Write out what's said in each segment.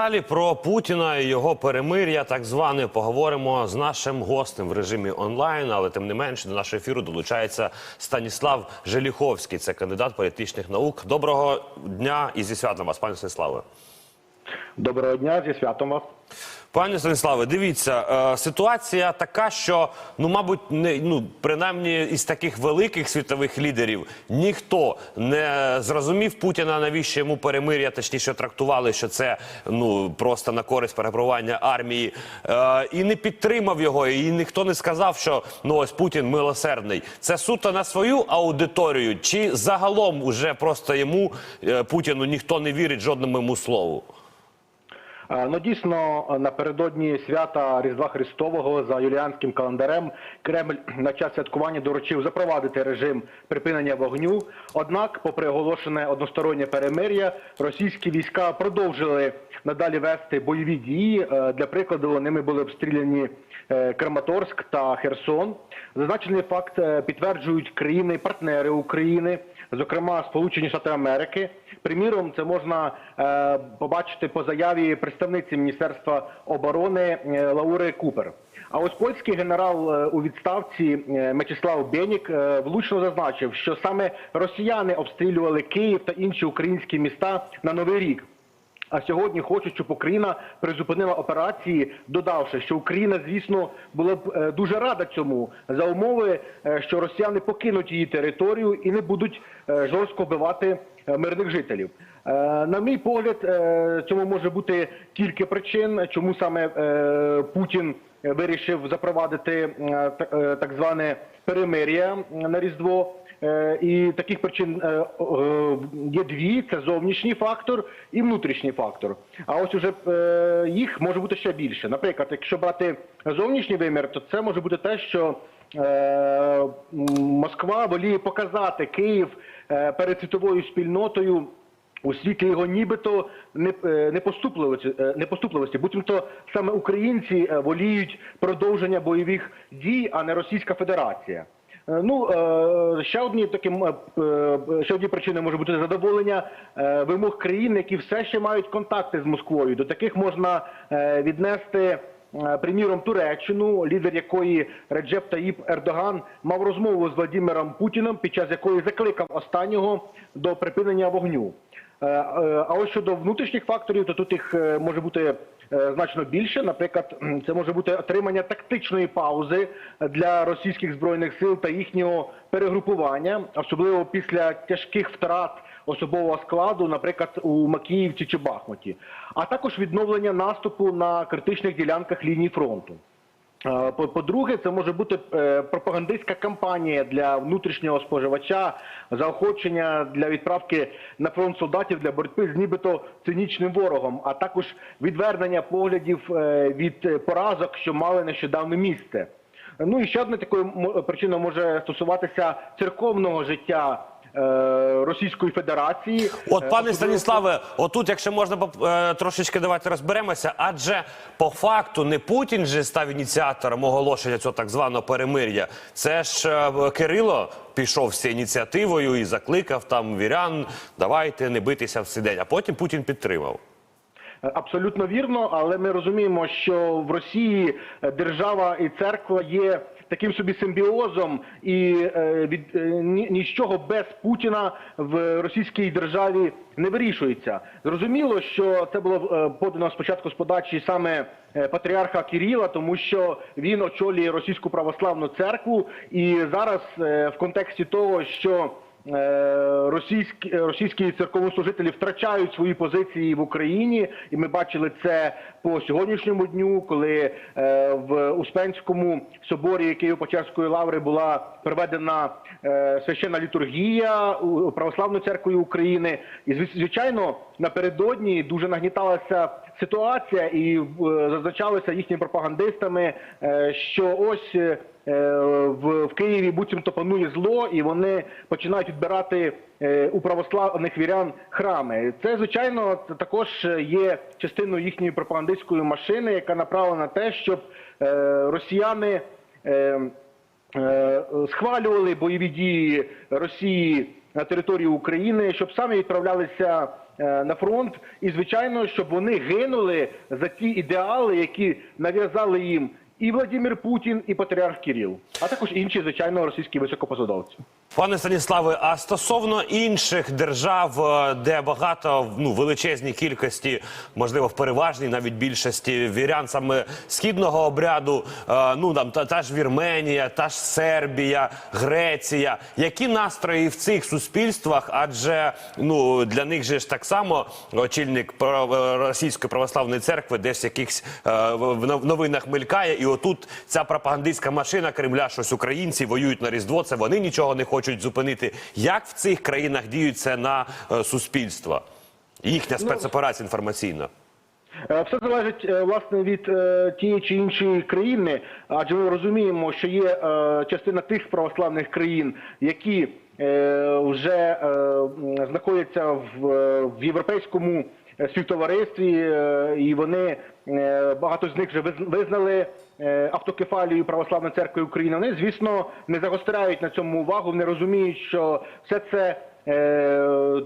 Далі про Путіна і його перемир'я, так зване, поговоримо з нашим гостем в режимі онлайн. Але тим не менше до нашого ефіру долучається Станіслав Желіховський, це кандидат політичних наук. Доброго дня і зі святом вас, пане Станіславе. Доброго дня, зі святом вас. Пане Станіславе, дивіться, е, ситуація така, що ну, мабуть, не ну принаймні із таких великих світових лідерів ніхто не зрозумів Путіна, навіщо йому перемир'я, точніше трактували, що це ну просто на користь перебування армії, е, і не підтримав його. І ніхто не сказав, що ну ось Путін милосердний. Це суто на свою аудиторію, чи загалом уже просто йому е, Путіну ніхто не вірить жодному йому слову. Е, Ну дійсно напередодні свята Різдва Христового за юліанським календарем Кремль на час святкування доручив запровадити режим припинення вогню. Однак, попри оголошене одностороннє перемир'я, російські війська продовжили надалі вести бойові дії. Е, Для прикладу, ними були обстріляні е, Краматорськ та Херсон. Зазначений факт е, підтверджують країни-партнери України, зокрема Сполучені Штати Америки. Приміром, це можна е, побачити по заяві представниці Міністерства оборони е, Лаури Купер. А ось польський генерал е, у відставці Мечислав Бенік влучно зазначив, що саме росіяни обстрілювали Київ та інші українські міста на новий рік. А сьогодні хочуть, щоб Україна призупинила операції, додавши, що Україна, звісно, була б е, дуже рада цьому за умови, е, що росіяни покинуть її територію і не будуть е, жорстко вбивати мирних жителів. На мій погляд, цьому може бути кілька причин, чому саме Путін вирішив запровадити так зване перемир'я на різдво. Е, І таких причин е, е, є дві: це зовнішній фактор і внутрішній фактор. А ось уже їх може бути ще більше. Наприклад, якщо брати зовнішній вимір, то це може бути те, що Москва воліє показати Київ перед світовою спільнотою. У світлі його нібито не- непоступливості, непоступливості. Буцімто саме українці воліють продовження бойових дій, а не Російська Федерація. Е, Ну е, ще одні таким е, ще одні причини може бути задоволення вимог країн, які все ще мають контакти з Москвою. До таких можна віднести. Приміром, Туреччину, лідер якої Реджеп Таїп Ердоган мав розмову з Владимиром Путіним, під час якої закликав останнього до припинення вогню. Е, е, А ось щодо внутрішніх факторів, то тут їх е, може бути значно більше. Наприклад, це може бути отримання тактичної паузи для російських збройних сил та їхнього перегрупування, особливо після тяжких втрат особового складу, наприклад, у Макіївці чи Бахмуті, а також відновлення наступу на критичних ділянках лінії фронту. Е, по- По-друге, це може бути е, пропагандистська кампанія для внутрішнього споживача, заохочення для відправки на фронт солдатів для боротьби з нібито цинічним ворогом, а також відвернення поглядів е, від поразок, що мали нещодавно місце. Ну і ще одна такою причиною може стосуватися церковного життя Російської Федерації. Е, От, пане Станіславе, отут, якщо можна е, трошечки давайте розберемося, адже по факту не Путін же став ініціатором оголошення цього так званого перемир'я. Це ж е, Кирило пішов з цією ініціативою і закликав там вірян, давайте не битися в цей день. А потім Путін підтримав. Абсолютно вірно, але ми розуміємо, що в Росії е, держава і церква є таким собі симбіозом, і е, від е, нічого без Путіна в російській державі не вирішується. Зрозуміло, що це було е, подано спочатку з подачі саме патріарха Кирила, тому що він очолює російську православну церкву, і зараз в контексті того, що Російські російські церковнослужителі втрачають свої позиції в Україні, і ми бачили це по сьогоднішньому дню, коли е, в Успенському соборі Києво-Печерської лаври була проведена е, священна літургія у православною церквою України. І звич- звичайно, напередодні дуже нагніталася ситуація, і е, зазначалося їхніми пропагандистами, е, що ось. е, в, Києві буцімто панує зло, і вони починають відбирати у православних вірян храми. Це звичайно також є частиною їхньої пропагандистської машини, яка направлена на те, щоб росіяни. Схвалювали бойові дії Росії на території України, щоб самі відправлялися на фронт, і звичайно, щоб вони гинули за ті ідеали, які нав'язали їм і Владимир Путін, і патріарх Кирил, а також інші, звичайно, російські високопосадовці. Пане Станіславе, а стосовно інших держав, е, де багато ну величезній кількості, можливо, в переважній навіть більшості вірян саме східного обряду, е, ну там та, та ж Вірменія, та ж Сербія, Греція. Які настрої в цих суспільствах? Адже ну для них же ж так само очільник право- російської православної церкви десь якихось е, в новинах мелькає, і отут ця пропагандистська машина Кремля, щось українці воюють на різдво. Це вони нічого не хочуть зупинити. Як в цих країнах діються на е, суспільство? Їхня спецоперація інформаційна. Е, Все залежить е, власне від тієї чи іншої країни, адже ми розуміємо, що є частина тих православних країн, які вже знаходяться в, європейському співтоваристві, і вони багато з них вже визн- визнали е, автокефалію Православної церкви України. Вони, звісно, не загостряють на цьому увагу, не розуміють, що все це. е,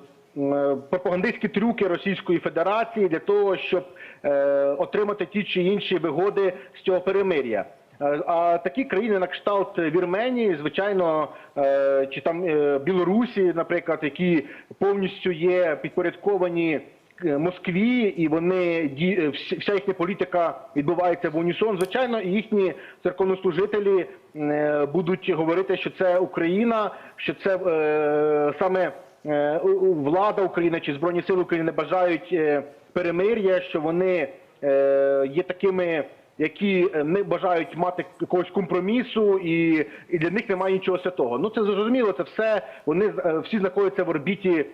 пропагандистські трюки Російської Федерації для того, щоб е, отримати ті чи інші вигоди з цього перемир'я. Е, А такі країни на кшталт Вірменії, звичайно, е, чи там е, Білорусі, наприклад, які повністю є підпорядковані е, Москві, і вони е, вся їхня політика відбувається в унісон. Звичайно, і їхні церковнослужителі е, будуть говорити, що це Україна, що це е, саме е, влада України чи збройні сили України бажають е, перемир'я, що вони е, є такими. Які е, не бажають мати якогось компромісу, і, і для них немає нічого святого. Ну це зрозуміло, це все. Вони е, всі знаходяться в орбіті е,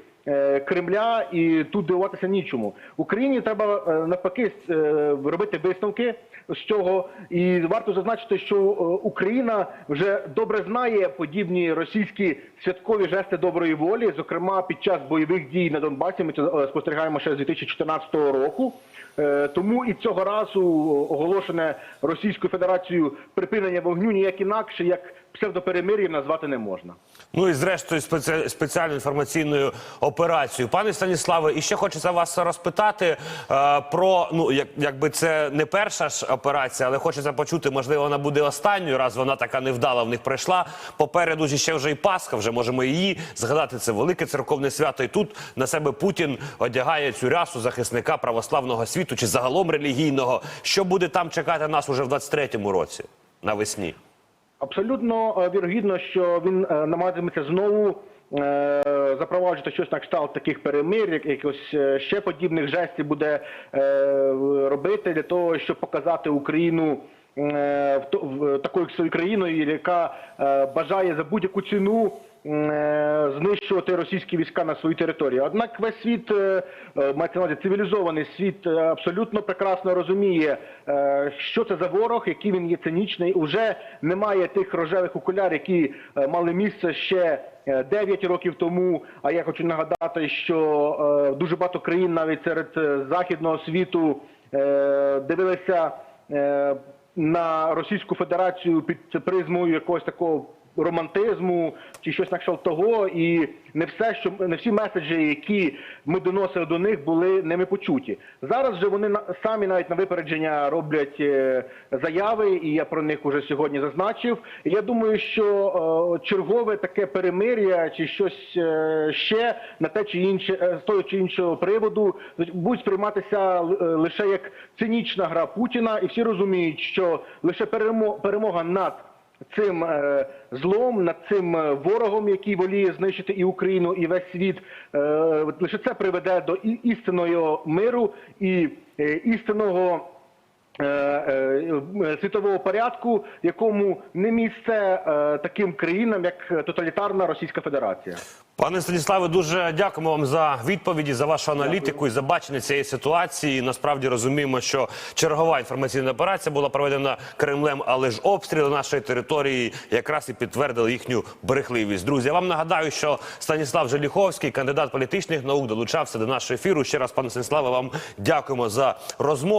Кремля, і тут дивуватися нічому. Україні треба е, навпаки е, робити висновки з цього. І варто зазначити, що е, Україна вже добре знає подібні російські святкові жести доброї волі. Зокрема, під час бойових дій на Донбасі ми це е, спостерігаємо ще з 2014 року. Е, Тому і цього разу оголошене Російською Федерацією припинення вогню ніяк інакше як псевдоперемир'ям назвати не можна. Ну і зрештою спеці... спеціальною інформаційною операцією. Пане Станіславе, і ще хочеться вас розпитати е, про ну як, якби це не перша ж операція, але хочеться почути, можливо, вона буде останньою, раз вона така невдала в них пройшла. Попереду ж ще вже і Пасха, вже можемо її згадати. Це велике церковне свято. І тут на себе Путін одягає цю рясу захисника православного світу чи загалом релігійного. Що буде там чекати нас уже в 23-му році навесні? Абсолютно е, вірогідно, що він е, намагатиметься знову е, запроваджувати щось на кшталт таких перемир, якихось ще подібних жестів буде робити для того, щоб показати Україну. в такою країною, яка бажає за будь-яку ціну знищувати російські війська на своїй території. Однак весь світ е, е, мається увазі цивілізований світ е, абсолютно прекрасно розуміє, е, що це за ворог, який він є цинічний. Уже немає тих рожевих окуляр, які е, мали місце ще. е, 9 років тому, а я хочу нагадати, що е, дуже багато країн навіть серед е, західного світу е, дивилися е, на Російську Федерацію під призмою якогось такого романтизму чи щось на кшталт того, і не все, що не всі меседжі, які ми доносили до них, були ними почуті. Зараз же вони самі навіть на випередження роблять е, заяви, і я про них уже сьогодні зазначив. Я думаю, що е, чергове таке перемир'я чи щось е, ще на те чи інше з того чи іншого приводу будуть сприйматися лише як цинічна гра Путіна, і всі розуміють, що лише перемо- перемога над цим е, злом, над цим е, ворогом, який воліє знищити і Україну, і весь світ, е, лише це приведе до істинного миру і істинного. Е, е, Світового порядку, якому не місце е, таким країнам, як тоталітарна Російська Федерація. Пане Станіславе, дуже дякуємо вам за відповіді, за вашу аналітику і за бачення цієї ситуації. Насправді розуміємо, що чергова інформаційна операція була проведена Кремлем, але ж обстріли нашої території якраз і підтвердили їхню брехливість. Друзі, я вам нагадаю, що Станіслав Желіховський, кандидат політичних наук, долучався до нашого ефіру. Ще раз, пане Станіславе, вам дякуємо за розмову.